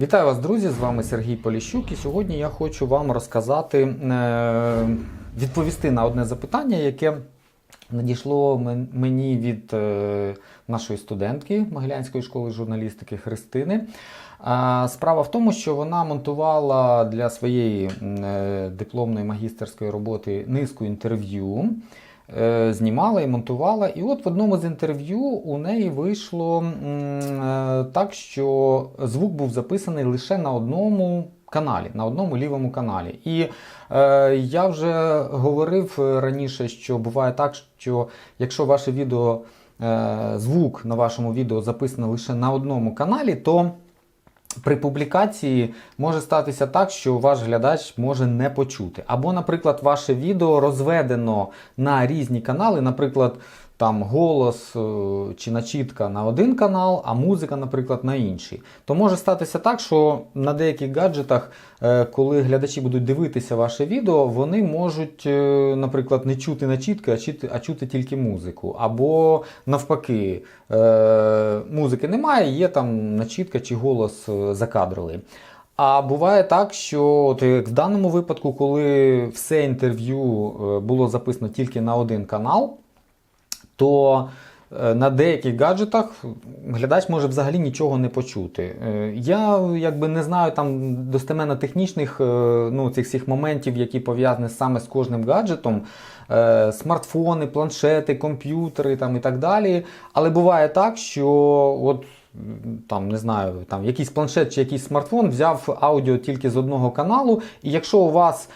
Вітаю вас, друзі! З вами Сергій Поліщук. І сьогодні я хочу вам розказати, е, відповісти на одне запитання, яке надійшло мені від е, нашої студентки Могилянської школи журналістики Христини. Справа в тому, що вона монтувала для своєї е, дипломної магістерської роботи низку інтерв'ю. Е, Знімала і монтувала. І от в одному з інтерв'ю у неї вийшло е, так, що звук був записаний лише на одному каналі, на одному лівому каналі. І е, я вже говорив раніше, що буває так, що якщо ваше відео, звук на вашому відео записано лише на одному каналі, то при публікації може статися так, що ваш глядач може не почути. Або, наприклад, ваше відео розведено на різні канали, наприклад, там голос е, чи начітка на один канал, а музика, наприклад, на інший. То може статися так, що на деяких гаджетах, е, коли глядачі будуть дивитися ваше відео, вони можуть, е, наприклад, не чути начітки, а чути, тільки музику. Або навпаки, музики немає, є там начітка чи голос закадровий. А буває так, що от як в даному випадку, коли все інтерв'ю було записано тільки на один канал, то е, на деяких гаджетах глядач може взагалі нічого не почути. Е, Я якби не знаю там достеменно технічних е, ну, цих всіх моментів, які пов'язані саме з кожним гаджетом. Смартфони, планшети, комп'ютери там, і так далі. Але буває так, що от там не знаю, там якийсь планшет чи якийсь смартфон взяв аудіо тільки з одного каналу, і якщо у вас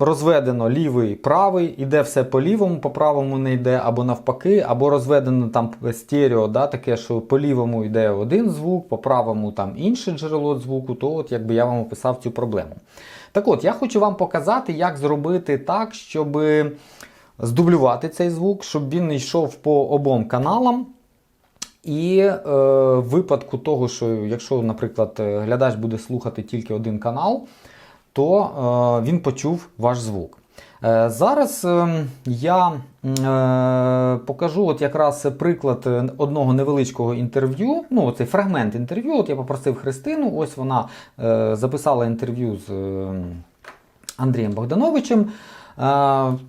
розведено лівий, правий, іде все по лівому, по правому не йде, або навпаки, або розведено там стерео, да, таке, що по лівому йде один звук, по правому там інше джерело звуку, то от якби я вам описав цю проблему. Так от, я хочу вам показати, як зробити так, щоб здублювати цей звук, щоб він йшов по обом каналам. І е, в випадку того, що якщо, наприклад, е, глядач буде слухати тільки один канал, то е, він почув ваш звук. Е, зараз е, я покажу от якраз приклад одного невеличкого інтерв'ю. Ну, цей фрагмент інтерв'ю. От я попросив Христину, ось вона записала інтерв'ю з Андрієм Богдановичем. Ну,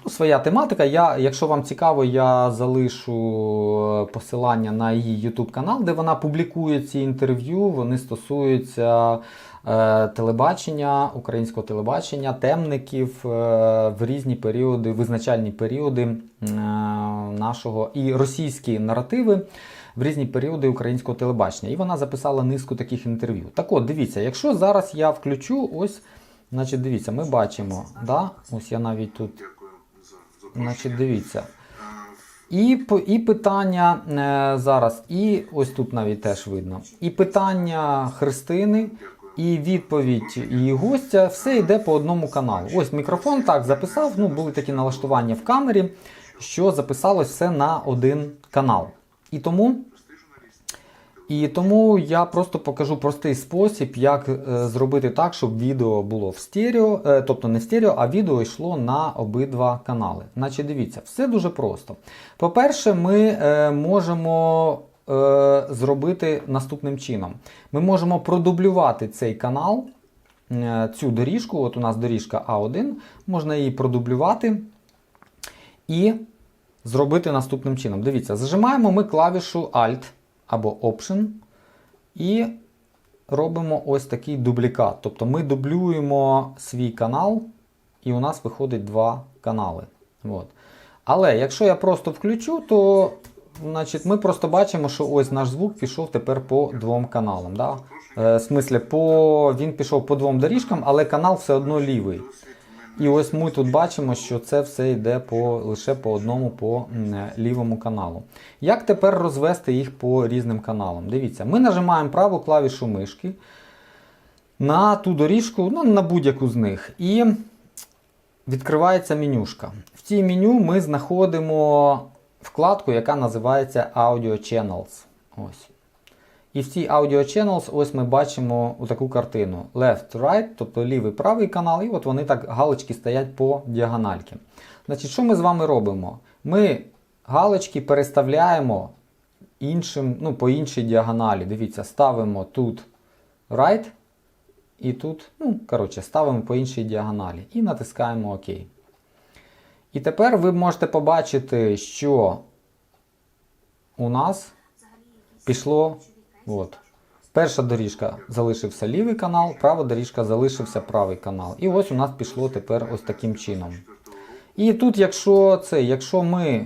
своя тематика. Я, якщо вам цікаво, я залишу посилання на її YouTube канал, де вона публікує ці інтерв'ю. Вони стосуються телебачення, українського телебачення, темників е, в різні періоди, визначальні періоди е, нашого і російські наративи. В різні періоди українського телебачення. І вона записала низку таких інтерв'ю. Так от, дивіться, якщо зараз я включу ось, значить, дивіться, ми бачимо, да? ось я навіть тут. Значить, дивіться. Е, І, і питання е, зараз, і ось тут навіть теж видно. І питання Христини, і відповідь її гостя, все йде по одному каналу. Ось мікрофон так записав. Ну, були такі налаштування в камері, що записалось все на один канал. І тому. І тому я просто покажу простий спосіб, як е, зробити так, щоб відео було в стерео, е, тобто не в стерео, а відео йшло на обидва канали. Значить, дивіться, все дуже просто. По-перше, ми е, можемо е, зробити наступним чином: ми можемо продублювати цей канал, е, цю доріжку. От у нас доріжка А1, можна її продублювати і зробити наступним чином. Дивіться, зажимаємо ми клавішу Alt або Option і робимо ось такий дублікат. Тобто ми дублюємо свій канал, і у нас виходить два канали. От. Але якщо я просто включу, то значить, ми просто бачимо, що ось наш звук пішов тепер по двом каналам. Да? Е, в смислі, по... він пішов по двом доріжкам, але канал все одно лівий. І ось ми тут бачимо, що це все йде по, лише по одному по е, лівому каналу. Як тепер розвести їх по різним каналам? Дивіться, ми нажимаємо праву клавішу мишки на ту доріжку, ну, на будь-яку з них. І відкривається менюшка. В цій меню ми знаходимо вкладку, яка називається Audio Channels. Ось. І в цій Audio Channels ось ми бачимо таку картину: left, right, тобто лівий правий канал, і от вони так галочки стоять по діагональки. Значить, що ми з вами робимо? Ми галочки переставляємо іншим, ну, по іншій діагоналі. Дивіться, ставимо тут right. І тут, ну, коротше, ставимо по іншій діагоналі і натискаємо ОК. І тепер ви можете побачити, що у нас пішло. От. Перша доріжка залишився лівий канал, права доріжка залишився правий канал. І ось у нас пішло тепер ось таким чином. І тут, якщо це, якщо ми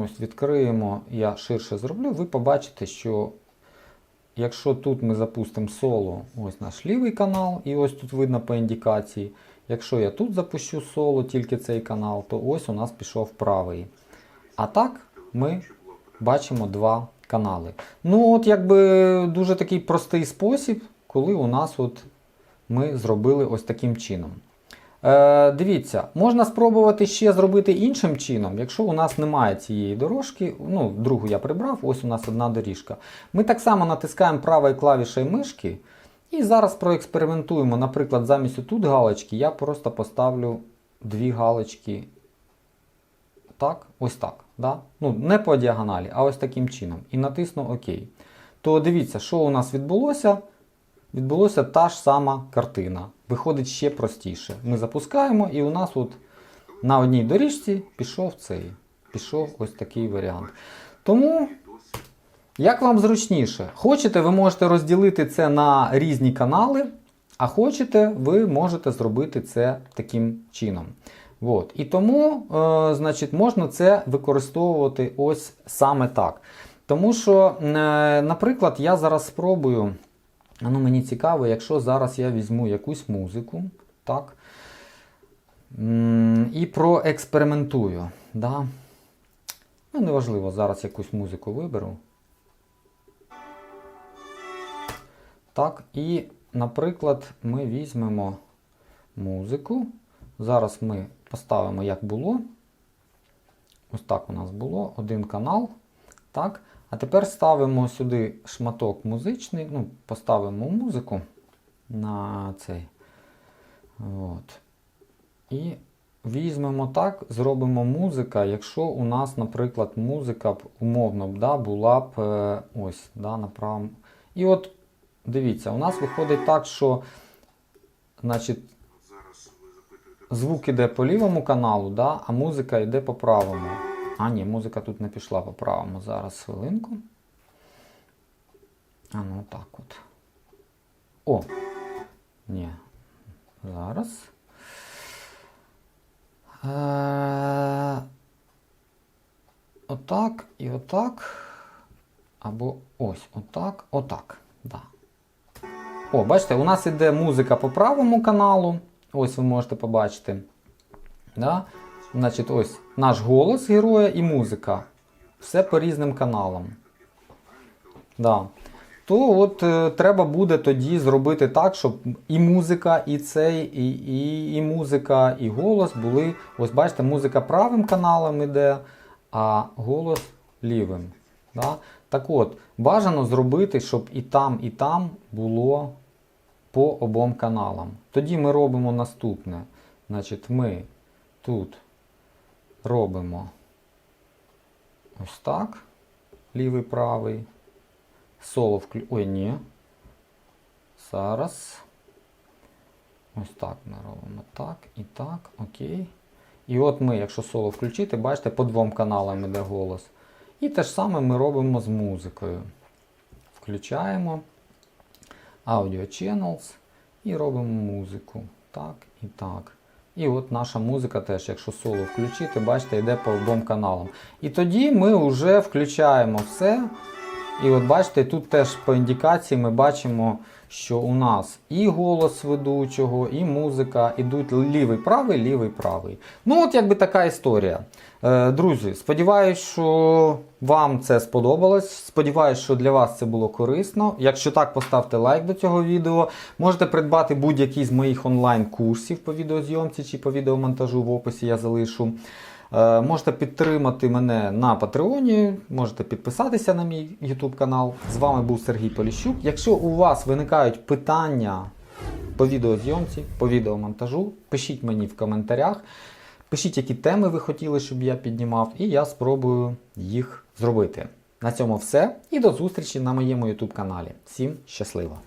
ось відкриємо, я ширше зроблю, ви побачите, що якщо тут ми запустимо соло, ось наш лівий канал, і ось тут видно по індикації. Якщо я тут запущу соло, тільки цей канал, то ось у нас пішов правий. А так ми бачимо два канали. Ну, от якби дуже такий простий спосіб, коли у нас от ми зробили ось таким чином. Е, дивіться, можна спробувати ще зробити іншим чином, якщо у нас немає цієї дорожки, ну, другу я прибрав, ось у нас одна доріжка. Ми так само натискаємо правою клавішею мишки і зараз проекспериментуємо. Наприклад, замість тут галочки я просто поставлю дві галочки так, ось так. Да? Ну, не по діагоналі, а ось таким чином. І натисну ОК. То дивіться, що у нас відбулося. Відбулося та ж сама картина. Виходить ще простіше. Ми запускаємо, і у нас от на одній доріжці пішов цей. Пішов ось такий варіант. Тому, як вам зручніше, хочете, ви можете розділити це на різні канали, а хочете, ви можете зробити це таким чином. От. І тому, е, значить, можна це використовувати ось саме так. Тому що, е, наприклад, я зараз спробую. Ну, мені цікаво, якщо зараз я візьму якусь музику, так, і проекспериментую. Да? Ну, неважливо, зараз якусь музику виберу. Так, і, наприклад, ми візьмемо музику. Зараз ми поставимо, як було. Ось так у нас було. Один канал. Так. А тепер ставимо сюди шматок музичний. Ну, поставимо музику на цей. От. І візьмемо так, зробимо музика, якщо у нас, наприклад, музика б умовно б, да, була б е, ось, да, на правому. І от дивіться, у нас виходить так, що значить, звук іде по лівому каналу, да, а музика йде по правому. А, ні, музика тут не пішла по правому. Зараз хвилинку. А ну так от. О! Ні. Зараз. Е- Отак і отак. Або ось отак, отак. Да. О, бачите, у нас іде музика по правому каналу. Ось ви можете побачити. Да? Значить, ось наш голос героя і музика. Все по різним каналам. Да. То от е, треба буде тоді зробити так, щоб і музика, і цей, і, і, і музика, і голос були. Ось бачите, музика правим каналом іде, а голос лівим. Да? Так от, бажано зробити, щоб і там, і там було по обом каналам. Тоді ми робимо наступне. Значить, ми тут робимо ось так. Лівий, правий. Соло вклю... Ой, ні. Зараз. Ось так ми робимо так і так. Окей. І от ми, якщо соло включити, бачите, по двом каналам іде голос. І те ж саме ми робимо з музикою. Включаємо Audio Channels і робимо музику. Так і так. І от наша музика теж, якщо соло включити, бачите, йде по обом каналам. І тоді ми вже включаємо все. І от бачите, тут теж по індикації ми бачимо, що у нас і голос ведучого, і музика ідуть лівий, правий, лівий, правий. Ну, от якби така історія. Е, друзі, сподіваюсь, що вам це сподобалось. Сподіваюсь, що для вас це було корисно. Якщо так, поставте лайк до цього відео. Можете придбати будь-який з моїх онлайн-курсів по відеозйомці чи по відеомонтажу в описі я залишу. Е, Можете підтримати мене на Патреоні, можете підписатися на мій YouTube канал. З вами був Сергій Поліщук. Якщо у вас виникають питання по відеозйомці, по відеомонтажу, пишіть мені в коментарях. Пишіть, які теми ви хотіли, щоб я піднімав, і я спробую їх зробити. На цьому все і до зустрічі на моєму YouTube каналі. Всім щасливо!